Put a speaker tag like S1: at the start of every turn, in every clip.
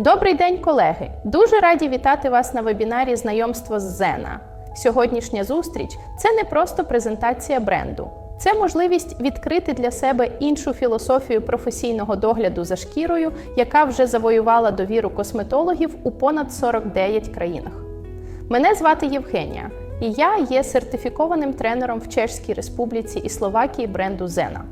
S1: Добрий день, колеги! Дуже раді вітати вас на вебінарі Знайомство з Зена. Сьогоднішня зустріч це не просто презентація бренду, це можливість відкрити для себе іншу філософію професійного догляду за шкірою, яка вже завоювала довіру косметологів у понад 49 країнах. Мене звати Євгенія, і я є сертифікованим тренером в Чешській Республіці і Словакії бренду Зена.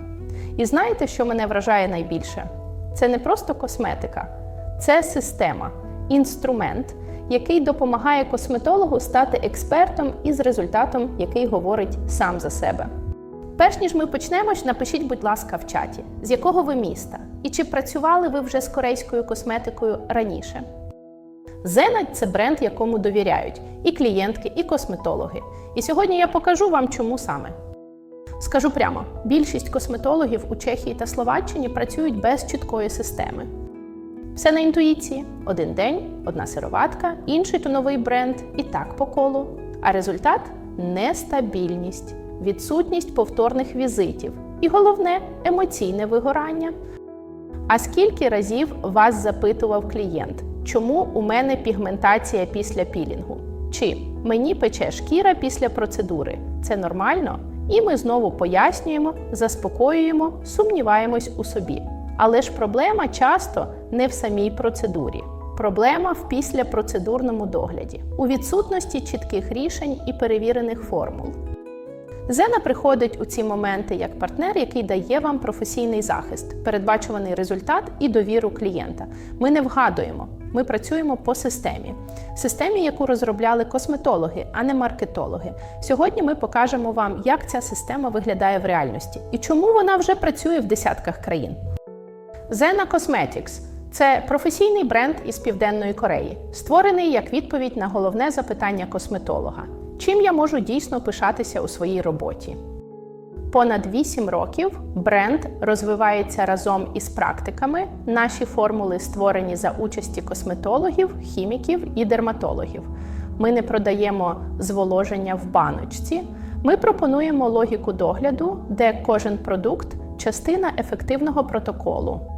S1: І знаєте, що мене вражає найбільше? Це не просто косметика, це система, інструмент, який допомагає косметологу стати експертом із результатом, який говорить сам за себе. Перш ніж ми почнемо, напишіть, будь ласка, в чаті, з якого ви міста і чи працювали ви вже з корейською косметикою раніше. Зена це бренд, якому довіряють і клієнтки, і косметологи. І сьогодні я покажу вам, чому саме. Скажу прямо: більшість косметологів у Чехії та Словаччині працюють без чіткої системи. Все на інтуїції: один день, одна сироватка, інший то новий бренд і так по колу. А результат нестабільність, відсутність повторних візитів і головне емоційне вигорання. А скільки разів вас запитував клієнт, чому у мене пігментація після пілінгу? Чи мені пече шкіра після процедури? Це нормально? І ми знову пояснюємо, заспокоюємо, сумніваємось у собі. Але ж проблема часто не в самій процедурі. Проблема в післяпроцедурному догляді, у відсутності чітких рішень і перевірених формул. Зена приходить у ці моменти як партнер, який дає вам професійний захист, передбачуваний результат і довіру клієнта. Ми не вгадуємо, ми працюємо по системі. Системі, яку розробляли косметологи, а не маркетологи. Сьогодні ми покажемо вам, як ця система виглядає в реальності і чому вона вже працює в десятках країн. Zena Cosmetics – це професійний бренд із Південної Кореї, створений як відповідь на головне запитання косметолога: чим я можу дійсно пишатися у своїй роботі. Понад 8 років бренд розвивається разом із практиками. Наші формули створені за участі косметологів, хіміків і дерматологів. Ми не продаємо зволоження в баночці. Ми пропонуємо логіку догляду, де кожен продукт частина ефективного протоколу.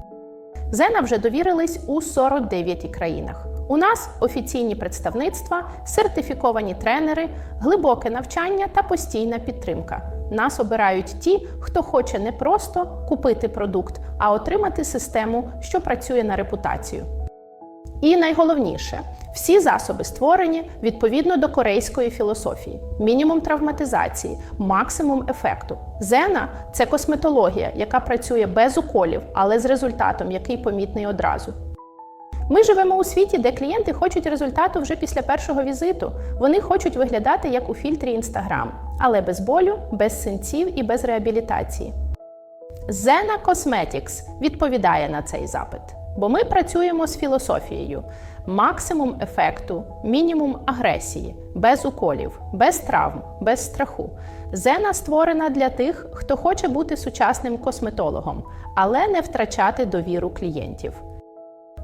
S1: Зена вже довірились у 49 країнах. У нас офіційні представництва, сертифіковані тренери, глибоке навчання та постійна підтримка. Нас обирають ті, хто хоче не просто купити продукт, а отримати систему, що працює на репутацію. І найголовніше, всі засоби створені відповідно до корейської філософії: мінімум травматизації, максимум ефекту. Зена це косметологія, яка працює без уколів, але з результатом, який помітний одразу. Ми живемо у світі, де клієнти хочуть результату вже після першого візиту. Вони хочуть виглядати як у фільтрі Instagram, але без болю, без синців і без реабілітації. Zena Cosmetics відповідає на цей запит, бо ми працюємо з філософією: максимум ефекту, мінімум агресії, без уколів, без травм, без страху. Зена створена для тих, хто хоче бути сучасним косметологом, але не втрачати довіру клієнтів.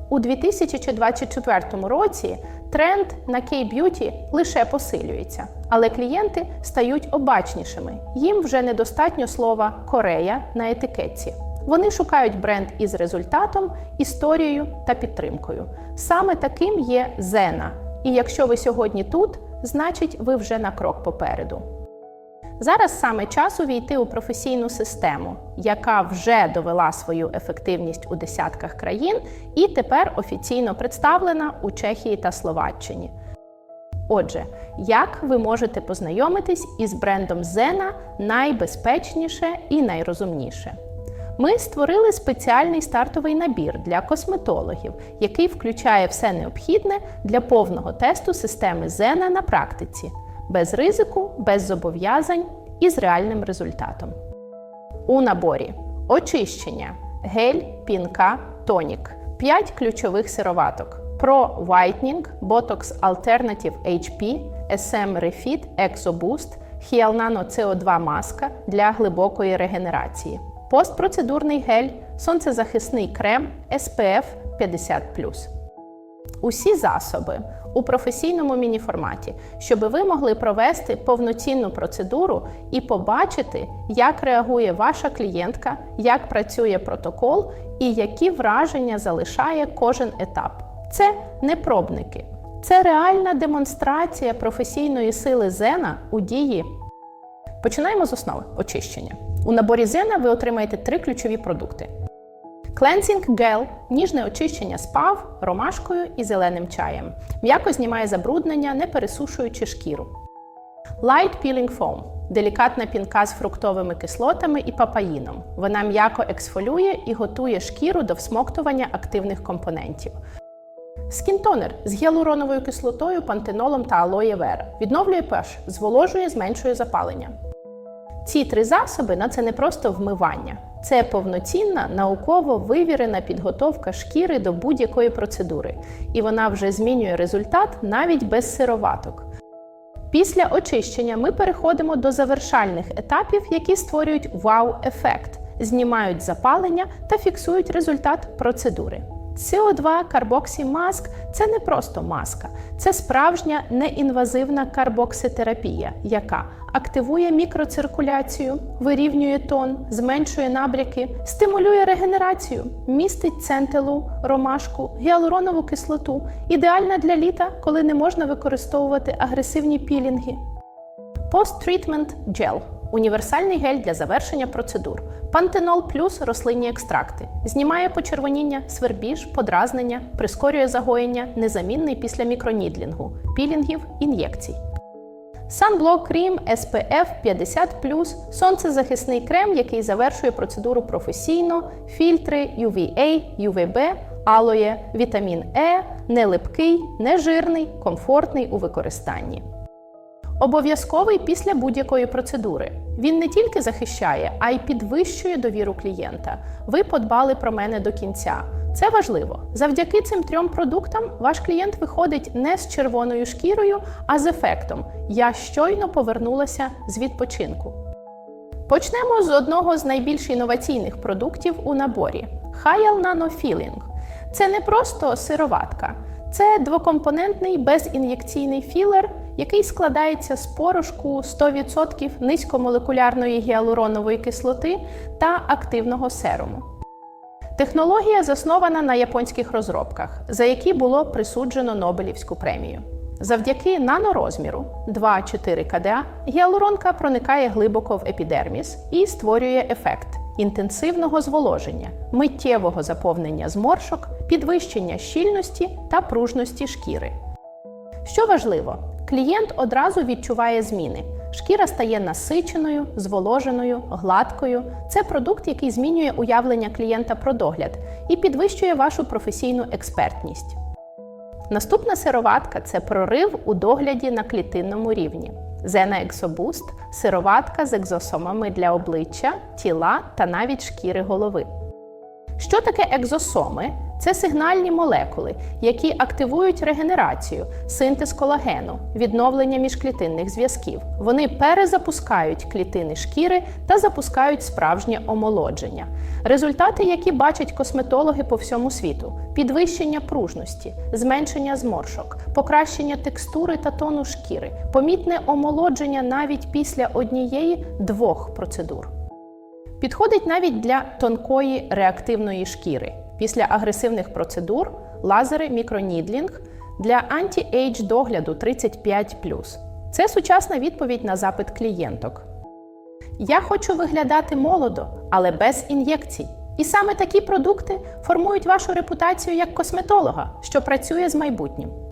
S1: У 2024 році тренд на K-Beauty лише посилюється, але клієнти стають обачнішими. Їм вже недостатньо слова Корея на етикетці. Вони шукають бренд із результатом, історією та підтримкою. Саме таким є Зена. І якщо ви сьогодні тут, значить ви вже на крок попереду. Зараз саме час увійти у професійну систему, яка вже довела свою ефективність у десятках країн і тепер офіційно представлена у Чехії та Словаччині. Отже, як ви можете познайомитись із брендом Zena найбезпечніше і найрозумніше? Ми створили спеціальний стартовий набір для косметологів, який включає все необхідне для повного тесту системи Zena на практиці без ризику, без зобов'язань і з реальним результатом. У наборі очищення, гель, пінка, тонік, 5 ключових сироваток: Pro Whitening, Botox Alternative HP, SM Refit Exo Boost, Hyalnano CO2 маска для глибокої регенерації, постпроцедурний гель, сонцезахисний крем SPF 50 Усі засоби у професійному міні-форматі, щоб ви могли провести повноцінну процедуру і побачити, як реагує ваша клієнтка, як працює протокол і які враження залишає кожен етап. Це не пробники, це реальна демонстрація професійної сили Зена у дії. Починаємо з основи очищення. У наборі Зена ви отримаєте три ключові продукти: Cleansing Gel – ніжне очищення з пав, ромашкою і зеленим чаєм. М'яко знімає забруднення, не пересушуючи шкіру. Light Peeling Foam – делікатна пінка з фруктовими кислотами і папаїном. Вона м'яко ексфолює і готує шкіру до всмоктування активних компонентів. Скінтонер з гіалуроновою кислотою, пантенолом та алоє вера. Відновлює пеш, зволожує, зменшує запалення. Ці три засоби на це не просто вмивання, це повноцінна науково вивірена підготовка шкіри до будь-якої процедури, і вона вже змінює результат навіть без сироваток. Після очищення ми переходимо до завершальних етапів, які створюють вау-ефект, знімають запалення та фіксують результат процедури. CO2 карбоксі маск це не просто маска, це справжня неінвазивна карбокситерапія, яка активує мікроциркуляцію, вирівнює тон, зменшує набряки, стимулює регенерацію, містить центелу, ромашку, гіалуронову кислоту, ідеальна для літа, коли не можна використовувати агресивні пілінги. Post-Treatment Gel – універсальний гель для завершення процедур. Пантенол плюс рослинні екстракти. Знімає почервоніння, свербіж, подразнення, прискорює загоєння, незамінний після мікронідлінгу, пілінгів, ін'єкцій. Sunblock Cream SPF 50 сонцезахисний крем, який завершує процедуру професійно, фільтри UVA, UVB, алоє, вітамін Е, нелипкий, нежирний, комфортний у використанні. Обов'язковий після будь-якої процедури. Він не тільки захищає, а й підвищує довіру клієнта. Ви подбали про мене до кінця. Це важливо. Завдяки цим трьом продуктам ваш клієнт виходить не з червоною шкірою, а з ефектом. Я щойно повернулася з відпочинку. Почнемо з одного з найбільш інноваційних продуктів у наборі Hyal Nano Filling. Це не просто сироватка, це двокомпонентний безін'єкційний філер, який складається з порошку 100% низькомолекулярної гіалуронової кислоти та активного серуму. Технологія заснована на японських розробках, за які було присуджено Нобелівську премію. Завдяки нанорозміру 2-4 КДА гіалуронка проникає глибоко в епідерміс і створює ефект інтенсивного зволоження, миттєвого заповнення зморшок, підвищення щільності та пружності шкіри. Що важливо, клієнт одразу відчуває зміни. Шкіра стає насиченою, зволоженою, гладкою. Це продукт, який змінює уявлення клієнта про догляд і підвищує вашу професійну експертність. Наступна сироватка це прорив у догляді на клітинному рівні. Зена Exoboost – сироватка з екзосомами для обличчя, тіла та навіть шкіри голови. Що таке екзосоми? Це сигнальні молекули, які активують регенерацію, синтез колагену, відновлення міжклітинних зв'язків. Вони перезапускають клітини шкіри та запускають справжнє омолодження. Результати, які бачать косметологи по всьому світу: підвищення пружності, зменшення зморшок, покращення текстури та тону шкіри, помітне омолодження навіть після однієї двох процедур. Підходить навіть для тонкої реактивної шкіри. Після агресивних процедур лазери мікронідлінг для анті-ейдж догляду 35. Це сучасна відповідь на запит клієнток. Я хочу виглядати молодо, але без ін'єкцій. І саме такі продукти формують вашу репутацію як косметолога, що працює з майбутнім.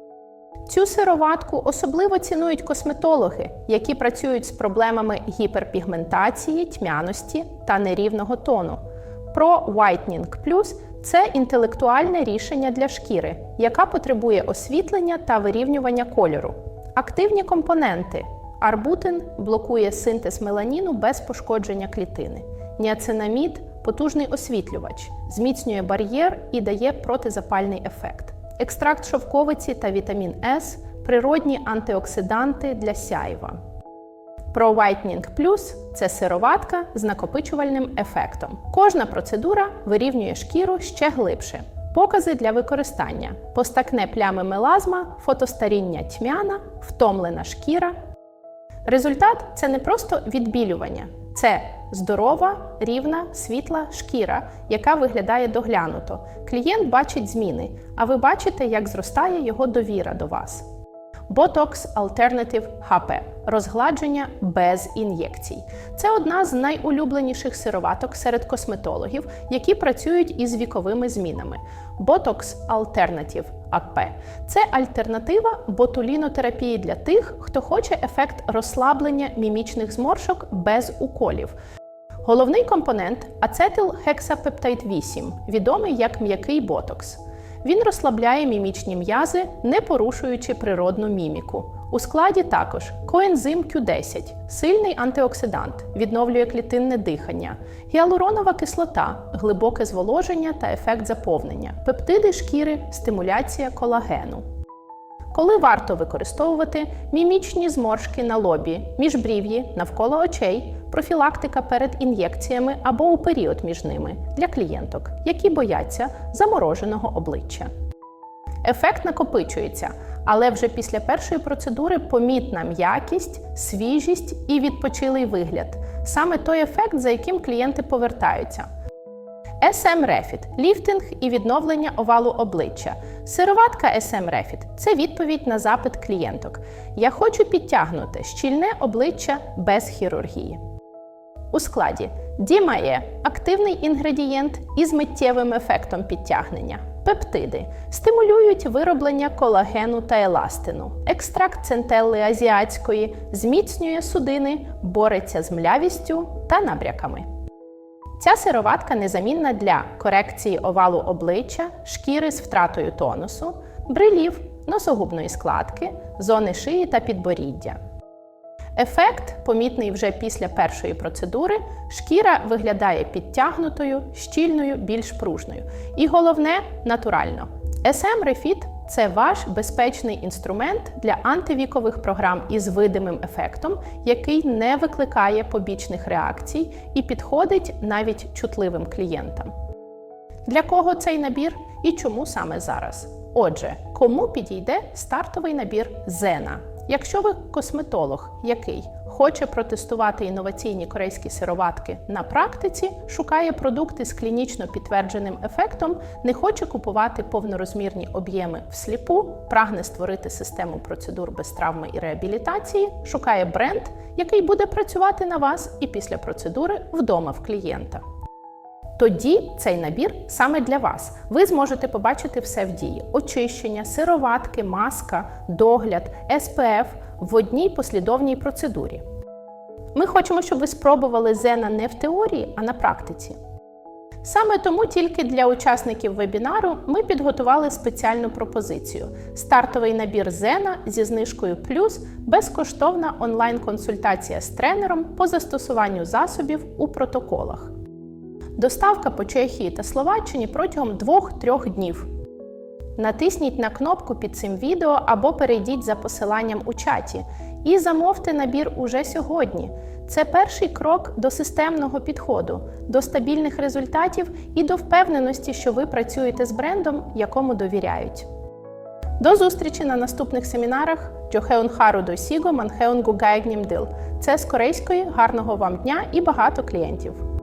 S1: Цю сироватку особливо цінують косметологи, які працюють з проблемами гіперпігментації, тьмяності та нерівного тону. Pro Whitening Plus це інтелектуальне рішення для шкіри, яка потребує освітлення та вирівнювання кольору. Активні компоненти. Арбутин блокує синтез меланіну без пошкодження клітини. Ніацинамід потужний освітлювач, зміцнює бар'єр і дає протизапальний ефект. Екстракт шовковиці та вітамін С природні антиоксиданти для сяйва. Pro Whitening Plus – це сироватка з накопичувальним ефектом. Кожна процедура вирівнює шкіру ще глибше. Покази для використання: постакне плями мелазма, фотостаріння тьмяна, втомлена шкіра. Результат це не просто відбілювання, це здорова, рівна, світла шкіра, яка виглядає доглянуто. Клієнт бачить зміни, а ви бачите, як зростає його довіра до вас. Botox Alternative HP – розгладження без ін'єкцій. Це одна з найулюбленіших сироваток серед косметологів, які працюють із віковими змінами. Botox Alternative HP – це альтернатива ботулінотерапії для тих, хто хоче ефект розслаблення мімічних зморшок без уколів. Головний компонент ацетилгексапептид 8, відомий як м'який ботокс. Він розслабляє мімічні м'язи, не порушуючи природну міміку. У складі також коензим Q10, сильний антиоксидант, відновлює клітинне дихання, гіалуронова кислота, глибоке зволоження та ефект заповнення, пептиди шкіри, стимуляція колагену. Коли варто використовувати мімічні зморшки на лобі, міжбрів'ї, навколо очей, профілактика перед ін'єкціями або у період між ними для клієнток, які бояться замороженого обличчя. Ефект накопичується, але вже після першої процедури помітна м'якість, свіжість і відпочилий вигляд саме той ефект, за яким клієнти повертаються. SM Refit – ліфтинг і відновлення овалу обличчя. Сироватка SM Refit – це відповідь на запит клієнток. Я хочу підтягнути щільне обличчя без хірургії. У складі Дімає активний інгредієнт із миттєвим ефектом підтягнення. Пептиди стимулюють вироблення колагену та еластину. Екстракт центелли азіатської зміцнює судини, бореться з млявістю та набряками. Ця сироватка незамінна для корекції овалу обличчя, шкіри з втратою тонусу, брилів, носогубної складки, зони шиї та підборіддя. Ефект, помітний вже після першої процедури, шкіра виглядає підтягнутою, щільною, більш пружною. І головне натурально. SM Refit – це ваш безпечний інструмент для антивікових програм із видимим ефектом, який не викликає побічних реакцій і підходить навіть чутливим клієнтам. Для кого цей набір і чому саме зараз? Отже, кому підійде стартовий набір Зена? Якщо ви косметолог, який хоче протестувати інноваційні корейські сироватки на практиці, шукає продукти з клінічно підтвердженим ефектом, не хоче купувати повнорозмірні об'єми всліпу, прагне створити систему процедур без травми і реабілітації, шукає бренд, який буде працювати на вас і після процедури вдома в клієнта. Тоді цей набір саме для вас. Ви зможете побачити все в дії: очищення, сироватки, маска, догляд, СПФ в одній послідовній процедурі. Ми хочемо, щоб ви спробували Зена не в теорії, а на практиці. Саме тому тільки для учасників вебінару ми підготували спеціальну пропозицію: стартовий набір Зена зі знижкою плюс безкоштовна онлайн-консультація з тренером по застосуванню засобів у протоколах. Доставка по Чехії та Словаччині протягом 2-3 днів. Натисніть на кнопку під цим відео або перейдіть за посиланням у чаті і замовте набір уже сьогодні. Це перший крок до системного підходу, до стабільних результатів і до впевненості, що ви працюєте з брендом, якому довіряють. До зустрічі на наступних семінарах Джохеун Хару Досіго Манхеун Гугайгнімдил. Це з корейської, гарного вам дня і багато клієнтів.